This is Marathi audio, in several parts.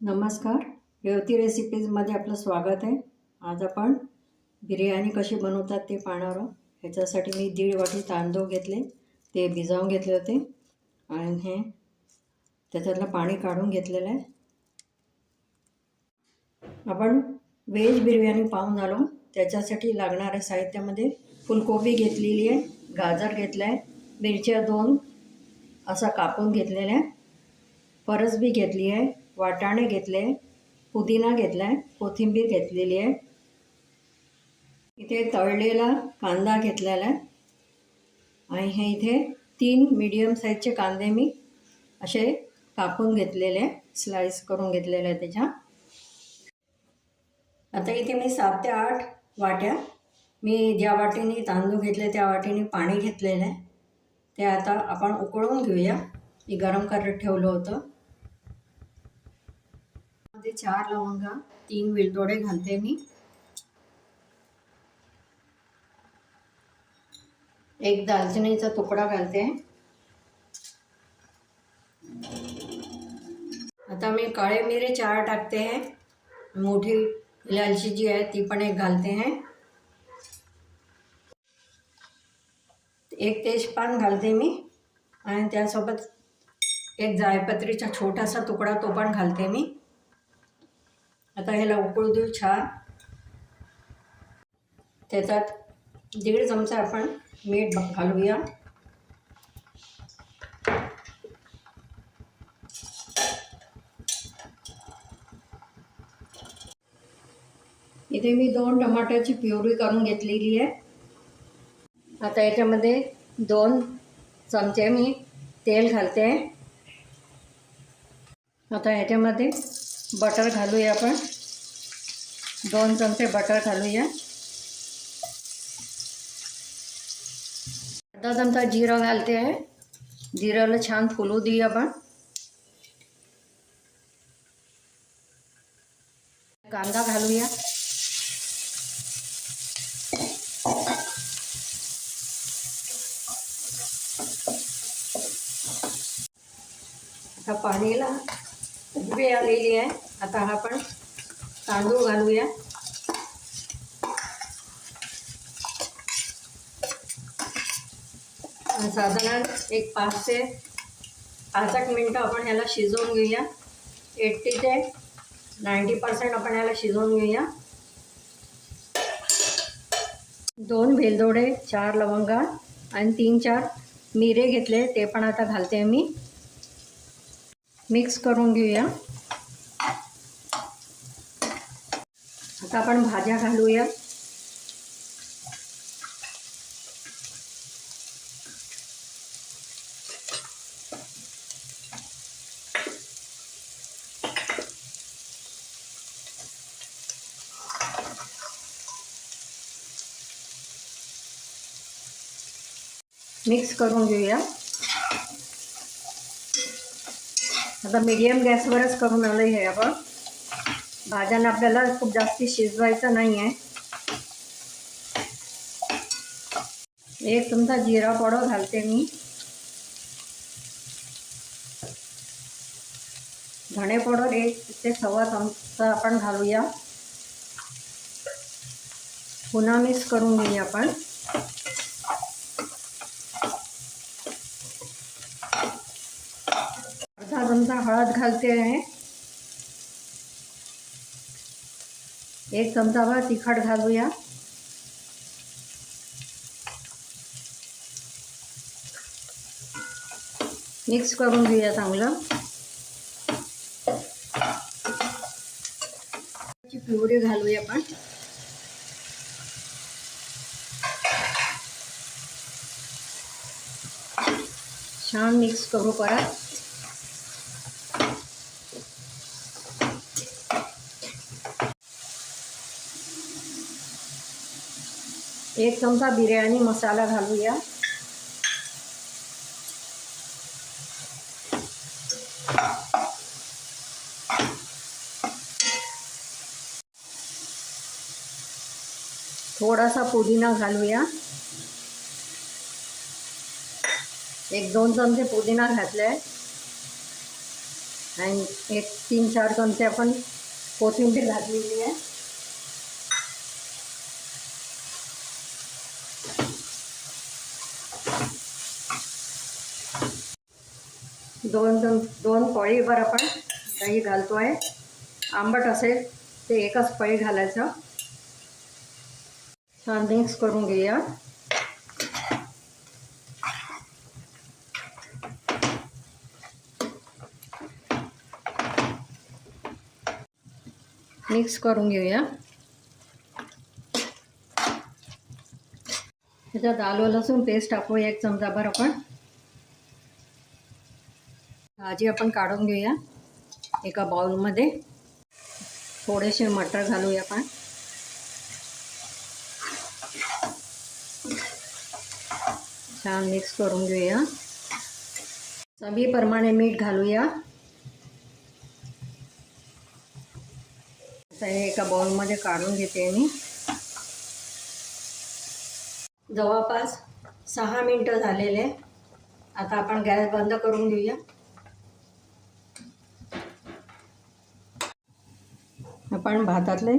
नमस्कार. रेवती रेसिपीजमध्ये आपलं स्वागत आहे. आज आपण बिर्याणी कशी बनवतात ते पाहणार आहोत. ह्याच्यासाठी मी दीड वाटी तांदूळ घेतले. ते भिजावून घेतले होते. आणि हे त्याच्यातलं पाणी काढून घेतलेलं आहे. आपण व्हेज बिर्याणी पाहून आलो त्याच्यासाठी लागणाऱ्या साहित्यामध्ये फुलकोबी घेतलेली आहे गाजर घेतलं आहे मिरच्या दोन असा कापून घेतलेल्या आहे परसबी घेतली आहे. वाटाणे घेतले पुदिना घेतला आहे कोथिंबीर घेतलेली आहे. इथे तळलेला कांदा घेतलेला आहे. आणि हे इथे तीन मीडियम साईजचे कांदे मी असे कापून घेतलेले आहे. स्लाईस करून घेतलेले आहे त्याच्या. आता इथे मी सात ते आठ वाट्या मी ज्या वाटीने तांदूळ घेतले त्या वाटीने पाणी घेतलेलं आहे. ते आता आपण उकळून घेऊया. मी गरम करत ठेवलं होतं. मध्ये चार लवंगा तीन वेलदोडे घालते मी. एक दालचिनीचा तुकडा घालते. आता मी काळे मिरे चार टाकते हैं मोठी इलायची जी आहे ती पण एक घालते हैं एक तेजपान घालते मी आणि त्यासोबत एक जायपत्रीचा छोटासा तुकडा तो पण घालते मी. आता ह्याला उकळू देऊ छान. त्याच्यात दीड चमचा आपण मीठ घालूया. इथे मी दोन टमाट्याची प्युरी करून घेतलेली आहे. आता याच्यामध्ये दोन चमचे मी तेल घालते. आहे आता ह्याच्यामध्ये बटर घालूया आपण. दोन चमचे बटर घालूया. अर्धा चमचा जिरं घालते आहे. जिराला छान फुलू देऊया आपण. कांदा घालूया. आता पाणीला उभी आलेली आहे. आता हा आपण तांदूळ घालूया. साधारण एक पाच ते पाच एक मिनटं आपण ह्याला शिजवून घेऊया. एट्टी ते नाईंटी पर्सेंट आपण ह्याला शिजवून घेऊया. दोन वेलदोडे चार लवंगा आणि तीन चार मिरे घेतले ते पण आता घालते मी. मिक्स करून घेऊया. आता आपण भाज्या घालूया. मिक्स करून घेऊया. आता मीडियम गॅसवरच करून आलं हे आपण. भाज्यांना आपल्याला खूप जास्ती शिजवायचं नाही आहे एक तुमचा जिरा पावडर घालते मी. धणे पावडर एक ते सव्वा चमचा आपण घालूया. पुन्हा मिक्स करून घेऊया आपण. हा चमचा हळद घालते आहे. एक चमचाभर तिखट घालूया. मिक्स करून घेऊया चांगलं. पिवडी घालूया आपण. छान मिक्स करू परत. एक चमचा बिर्याणी मसाला घालूया थोडासा पुदिना घालूया एक दोन चमचे पुदिना आणि एक तीन चार चमचे आपण कोथिंबीर घातलेली आहे. दोन दोन दोन पळीभर आपण दही घालतो आहे आंबट असेल ते एकच पळी घालायचं. छान मिक्स करून घेऊया. मिक्स करून घेऊया. त्याच्यात आलं लसूण पेस्ट टाकू एक चमचाभर आपण. भाजी आपण काढून घेऊया एका बाउलमध्ये. थोडेसे मटर घालूया आपण. छान मिक्स करून घेऊया. चवीप्रमाणे मीठ घालूया. आता हे एका बाउलमध्ये काढून घेते मी. जवळपास सहा मिनटं झालेले. आता आपण गॅस बंद करून घेऊया. आपण भातातले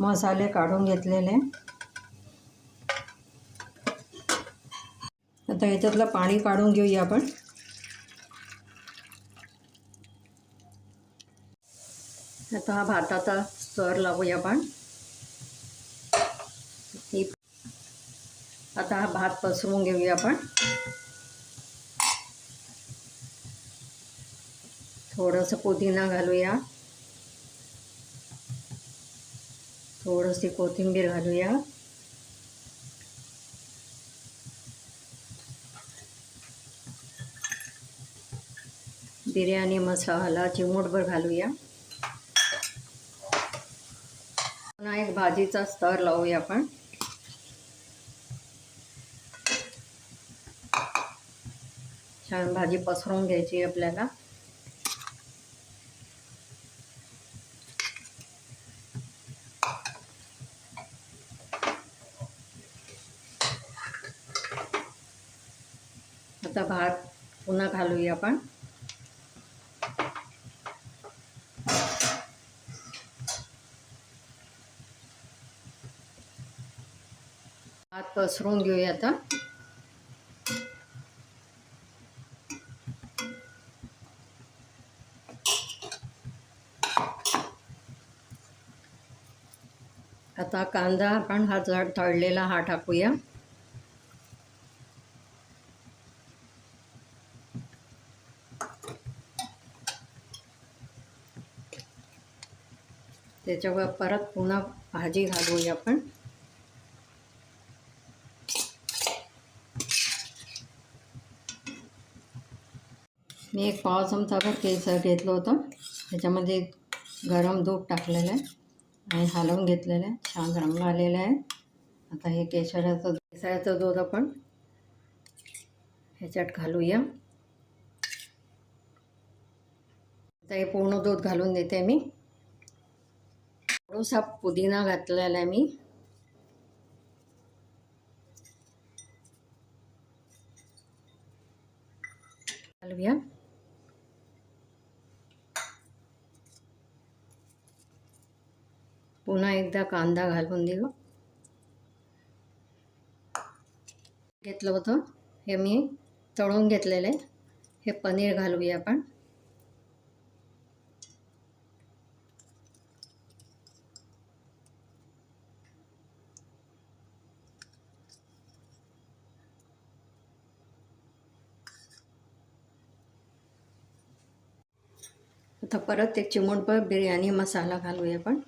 मसाले काढून घेतलेले. आता याच्यातलं पाणी काढून घेऊया आपण. आता हा भाताचा स्तर लावूया आपण. आता हा भात पसरवून घेऊया आपण. थोडंसं पुदिना घालूया. थोडीशी कोथिंबीर घालूया. बिर्याणी मसाला चिमूटभर घालूया. पुन्हा एक भाजीचा स्तर लावूया आपण. छान भाजी पसरून घ्यायची आपल्याला. आता भात पुन्हा घालूया आपण. भात पसरून घेऊया आता. आता कांदा आपण हा जड तळलेला हा टाकूया. त्याच्यावर परत पुन्हा भाजी घालूया आपण. मी एक पाव चमचाभर केसर घेतलं होतं. त्याच्यामध्ये गरम दूध टाकलेलं आहे आणि हलवून घेतलेलं आहे. छान रंग आलेला आहे. आता हे केशराचं केसराचं दूध आपण ह्याच्यात घालूया. आता हे पूर्ण दूध घालून देते मी. थोडासा पुदिना घातलेला आहे मी. घालूया. पुन्हा एकदा कांदा घालून देऊ. घेतलं होतं. हे मी तळून घेतलेलं आहे. हे पनीर घालूया आपण. आता परत एक चिमूटभर बिर्याणी मसाला घालूया आपण.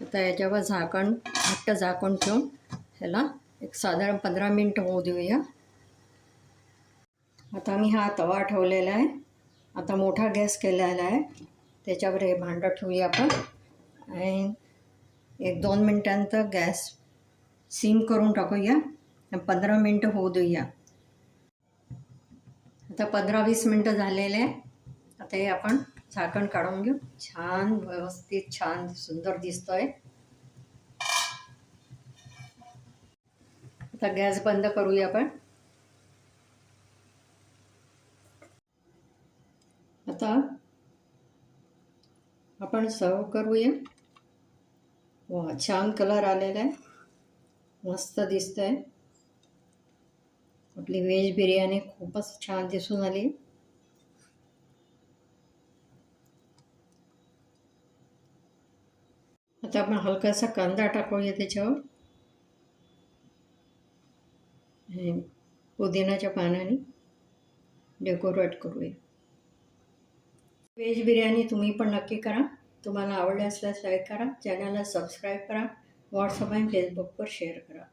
आता याच्यावर झाकण घट्ट झाकण ठेवून ह्याला एक साधारण पंधरा मिनटं होऊ देऊया. आता मी हा तवा ठेवलेला आहे. आता मोठा गॅस केलेला आहे. त्याच्यावर हे भांडं ठेवूया आपण. आणि एक दोन मिनटांत गॅस सीम करून टाकूया. आणि पंधरा मिनटं होऊ देऊया. आता पंधरा वीस मिनटं झालेले आहे. आता हे आपण झाकण काढून घेऊ. छान व्यवस्थित छान सुंदर दिसतोय. आता गॅस बंद करूया आपण. आता आपण सर्व करूया. वा छान कलर आलेला आहे. मस्त दिसतंय. आपली व्हेज बिर्याणी खूपच छान दिसून आली. आता आपण हलकासा कांदा टाकूया त्याच्यावर. पुदिनाच्या पानाने डेकोरेट करूया. व्हेज बिर्याणी तुम्ही पण नक्की करा. तुम्हाला आवडले असल्यास लाईक करा. चॅनलला सबस्क्राईब करा. व्हॉट्सअप आणि फेसबुकवर शेअर करा.